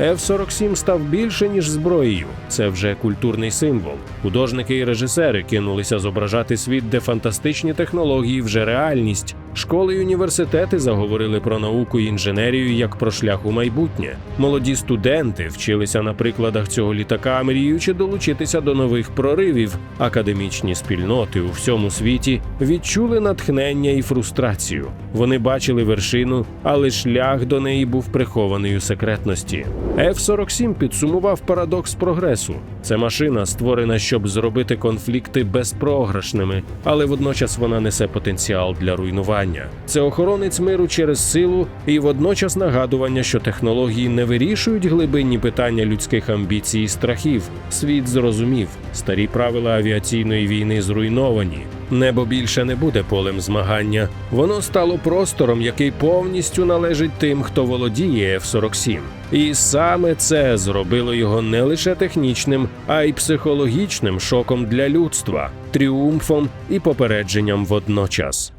F-47 став більше ніж зброєю. Це вже культурний символ. Художники і режисери кинулися зображати світ, де фантастичні технології вже реальність. Школи й університети заговорили про науку і інженерію як про шлях у майбутнє. Молоді студенти вчилися на прикладах цього літака, мріючи долучитися до нових проривів. Академічні спільноти у всьому світі відчули натхнення і фрустрацію. Вони бачили вершину, але шлях до неї був прихований у секретності. F-47 підсумував парадокс прогресу. Це машина створена, щоб зробити конфлікти безпрограшними, але водночас вона несе потенціал для руйнування. Це охоронець миру через силу і водночас нагадування, що технології не вирішують глибинні питання людських амбіцій і страхів. Світ зрозумів, старі правила авіаційної війни зруйновані. Небо більше не буде полем змагання. Воно стало простором, який повністю належить тим, хто володіє F-47. І саме це зробило його не лише технічним, а й психологічним шоком для людства, тріумфом і попередженням водночас.